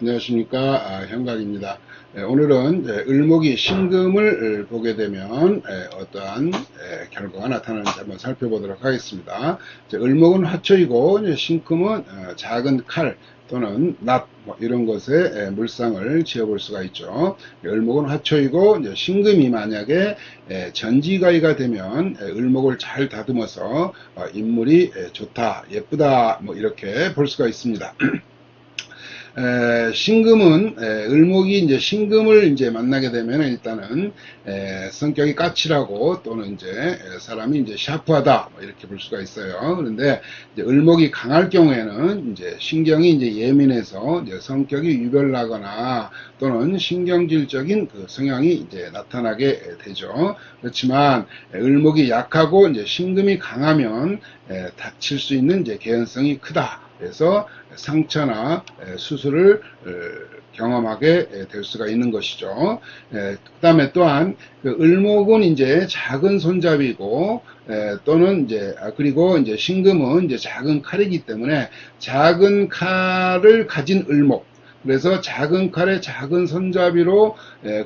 안녕하십니까 아, 현각입니다. 에, 오늘은 이제 을목이 신금을 보게 되면 에, 어떠한 에, 결과가 나타나는지 한번 살펴보도록 하겠습니다. 을목은 화초이고 신금은 어, 작은 칼 또는 낫 뭐 이런 것에 에, 물상을 지어볼 수가 있죠. 을목은 화초이고 신금이 만약에 에, 전지가이가 되면 에, 을목을 잘 다듬어서 어, 인물이 에, 좋다, 예쁘다 뭐 이렇게 볼 수가 있습니다. 에, 신금은 에, 을목이 이제 신금을 이제 만나게 되면 일단은 에, 성격이 까칠하고 또는 이제 에, 사람이 이제 샤프하다 뭐 이렇게 볼 수가 있어요. 그런데 이제 을목이 강할 경우에는 이제 신경이 이제 예민해서 이제 성격이 유별나거나 또는 신경질적인 그 성향이 이제 나타나게 되죠. 그렇지만 에, 을목이 약하고 이제 신금이 강하면 에, 다칠 수 있는 이제 개연성이 크다. 그래서 상처나 수술을 어, 경험하게 될 수가 있는 것이죠. 그 다음에 또한 그 을목은 이제 작은 손잡이고 또는 이제 아, 그리고 이제 신금은 이제 작은 칼이기 때문에 작은 칼을 가진 을목 그래서 작은 칼에 작은 손잡이로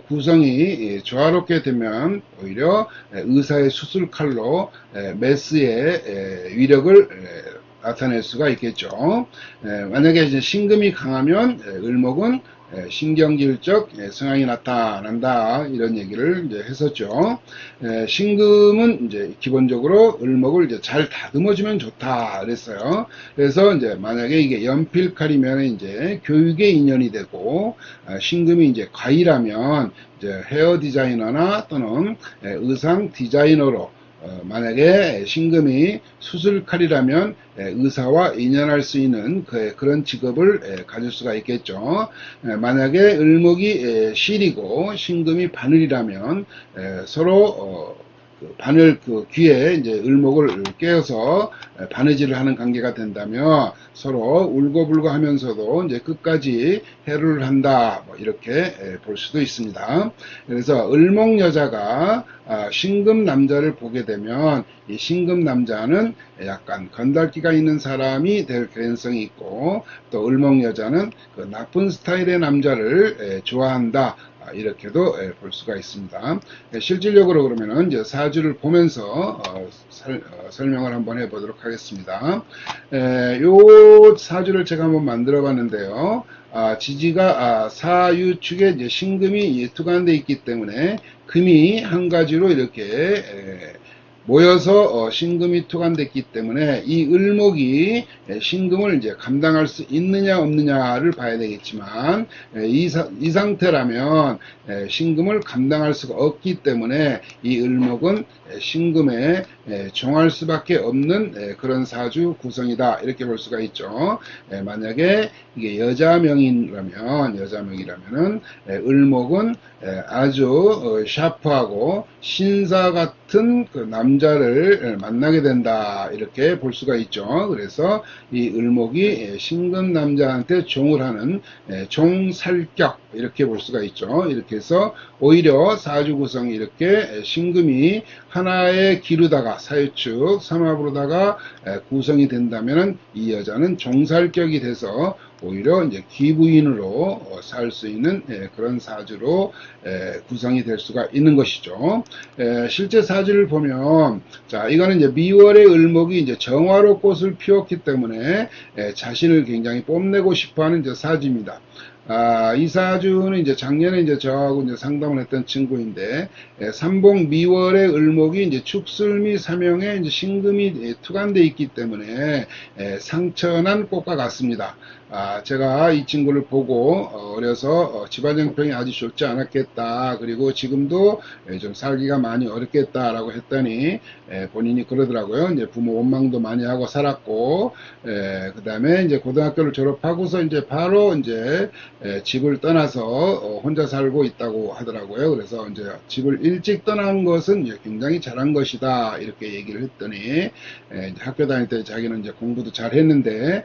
구성이 조화롭게 되면 오히려 의사의 수술칼로 메스의 위력을 나타낼 수가 있겠죠. 에, 만약에 이제 신금이 강하면 에, 을목은 에, 신경질적 성향이 나타난다 이런 얘기를 이제 했었죠. 신금은 이제 기본적으로 을목을 이제 잘 다듬어주면 좋다 그랬어요. 그래서 이제 만약에 이게 연필칼이면 이제 교육의 인연이 되고 아, 신금이 이제 과일하면 이제 헤어 디자이너나 또는 의상 디자이너로 어, 만약에 신금이 수술칼이라면 의사와 인연할 수 있는 그, 런 직업을 가질 수가 있겠죠. 만약에 을목이 실이고 신금이 바늘이라면 서로 어, 그 바늘 그 귀에 이제 을목을 깨어서 바느질을 하는 관계가 된다면 서로 울고불고 하면서도 이제 끝까지 해를 한다 뭐 이렇게 볼 수도 있습니다. 그래서 을목 여자가 아, 신금 남자를 보게 되면 이 신금 남자는 약간 건달기가 있는 사람이 될 개연성이 있고 또 을목 여자는 그 나쁜 스타일의 남자를 좋아한다 아, 이렇게도 예, 볼 수가 있습니다. 예, 실질적으로 그러면은 이제 사주를 보면서 어, 어, 설명을 한번 해보도록 하겠습니다. 예, 요 사주를 제가 한번 만들어 봤는데요. 아, 지지가 아, 사유축에 이제 신금이 투간되어 있기 때문에 금이 한 가지로 이렇게 모여서 어, 신금이 투간됐기 때문에 이 을목이 신금을 이제 감당할 수 있느냐 없느냐를 봐야 되겠지만 이, 이 상태라면 신금을 감당할 수가 없기 때문에 이 을목은 신금에 종할 수밖에 없는 그런 사주 구성이다 이렇게 볼 수가 있죠. 만약에 이게 여자명이라면 여자명이라면은 을목은 아주 어, 샤프하고 신사 같은 그 남 자를 만나게 된다 이렇게 볼 수가 있죠. 그래서 이 을목이 신금 남자한테 종을 하는 종살격 이렇게 볼 수가 있죠. 이렇게 해서 오히려 사주 구성이 이렇게 신금이 하나에 기르다가 사유축 삼합으로다가 구성이 된다면 이 여자는 종살격이 돼서 오히려 이제 기부인으로 어, 살수 있는 그런 사주로 구성이 될 수가 있는 것이죠. 실제 사주를 보면 자 이거는 이제 미월의 을목이 이제 정화로 꽃을 피웠기 때문에 자신을 굉장히 뽐내고 싶어하는 이제 사주입니다. 아, 이 사주는 이제 작년에 이제 저하고 이제 상담을 했던 친구인데, 에, 삼봉 미월의 을목이 이제 축술미 사명에 이제 신금이 투간돼 있기 때문에 에, 상처난 꽃과 같습니다. 아, 제가 이 친구를 보고 어, 어려서 어, 집안 형편이 아주 좋지 않았겠다. 그리고 지금도 좀 살기가 많이 어렵겠다라고 했더니 본인이 그러더라고요. 이제 부모 원망도 많이 하고 살았고 그 다음에 이제 고등학교를 졸업하고서 이제 바로 이제 집을 떠나서 어, 혼자 살고 있다고 하더라고요. 그래서 이제 집을 일찍 떠난 것은 굉장히 잘한 것이다 이렇게 얘기를 했더니 학교 다닐 때 자기는 이제 공부도 잘 했는데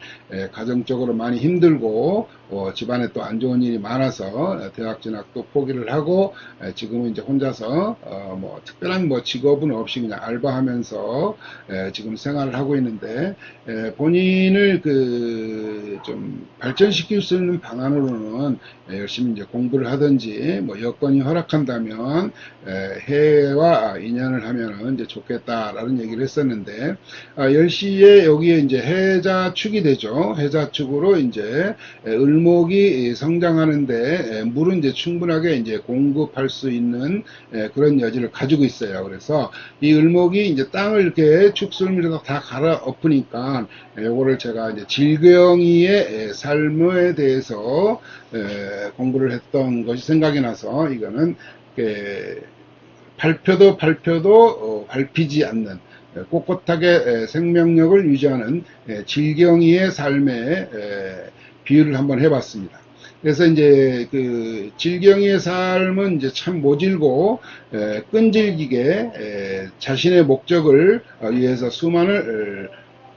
가정적으로 많이 많이 힘들고 어, 집안에 또 안 좋은 일이 많아서 대학 진학도 포기를 하고 에, 지금은 이제 혼자서 어, 뭐 특별한 뭐 직업은 없이 그냥 알바하면서 에, 지금 생활을 하고 있는데 에, 본인을 그 좀 발전시킬 수 있는 방안으로는 에, 열심히 이제 공부를 하든지 뭐 여건이 허락한다면 에, 해외와 인연을 하면은 이제 좋겠다라는 얘기를 했었는데 아, 10시에 여기에 이제 해자 축이 되죠. 해자 축으로 이제 에, 을목이 성장하는데 에, 물은 이제 충분하게 이제 공급할 수 있는 에, 그런 여지를 가지고 있어요. 그래서 이 을목이 이제 땅을 이렇게 축술 밀어서 다 갈아 엎으니까 에, 요거를 제가 이제 질경이의 에, 삶에 대해서 에, 공부를 했던 것이 생각이 나서 이거는 에, 발표도 발표도 어, 밟히지 않는 에, 꼿꼿하게 에, 생명력을 유지하는 에, 질경이의 에, 비유를 한번 해봤습니다. 그래서 이제 그 질경이의 삶은 이제 참 모질고 에, 끈질기게 에, 자신의 목적을 어, 위해서 수많은 에,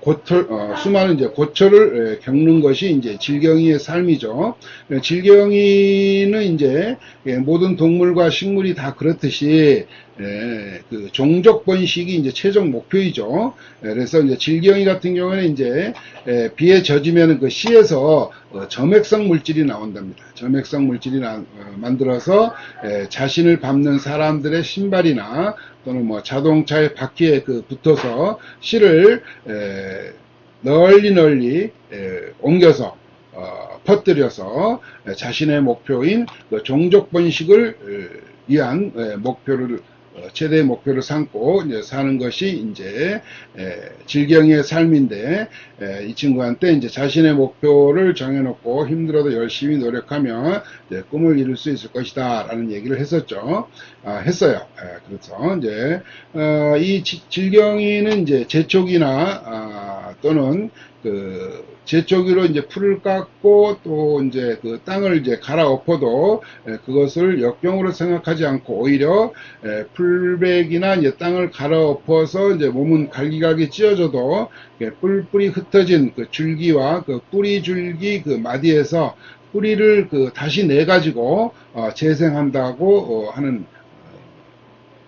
고철, 어, 수많은 이제 고초를 에, 겪는 것이 이제 질경이의 삶이죠. 에, 질경이는 이제 예, 모든 동물과 식물이 다 그렇듯이 예, 그 종족 번식이 이제 최종 목표이죠. 예, 그래서 이제 질경이 같은 경우에는 이제 예, 비에 젖으면 그 씨에서 어, 점액성 물질이 나온답니다. 점액성 물질이 나- 어, 만들어서 예, 자신을 밟는 사람들의 신발이나 또는 뭐 자동차의 바퀴에 그 붙어서 씨를 에, 널리 널리 에, 옮겨서 어, 퍼뜨려서 에, 자신의 목표인 그 종족 번식을 에, 위한 에, 목표를 어, 최대의 목표를 삼고 이제 사는 것이 이제 에, 질경의 삶인데 에, 이 친구한테 이제 자신의 목표를 정해놓고 힘들어도 열심히 노력하면 꿈을 이룰 수 있을 것이다 라는 얘기를 했었죠. 아, 했어요. 에, 그래서 이제 어, 이 지- 질경이는 이제 제초기나 아, 또는 그 제초기로 이제 풀을 깎고 또 이제 그 땅을 이제 갈아엎어도 에, 그것을 역경으로 생각하지 않고 오히려 에, 풀백이나 이제 땅을 갈아엎어서 이제 몸은 갈기갈기 찢어져도 뿔뿔이 흩어진 그 줄기와 그 뿌리 줄기 그 마디에서 뿌리를 그 다시 내 가지고 어, 재생한다고 어, 하는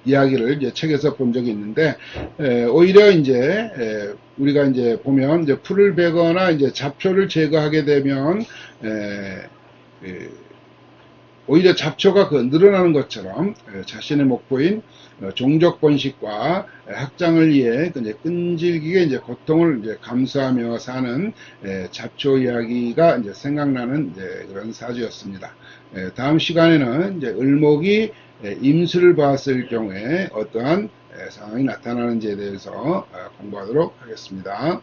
이야기를 이제 책에서 본 적이 있는데 에, 오히려 이제 에, 우리가 이제 보면 이제 풀을 베거나 이제 잡초를 제거하게 되면 에, 에, 오히려 잡초가 그 늘어나는 것처럼 에, 자신의 목표인 어, 종족 번식과 확장을 위해 그 이제 끈질기게 이제 고통을 이제 감수하며 사는 에, 잡초 이야기가 이제 생각나는 이제 그런 사주였습니다. 에, 다음 시간에는 이제 을목이 에, 임수를 봤을 경우에 어떠한 에, 상황이 나타나는지에 대해서 어, 공부하도록 하겠습니다.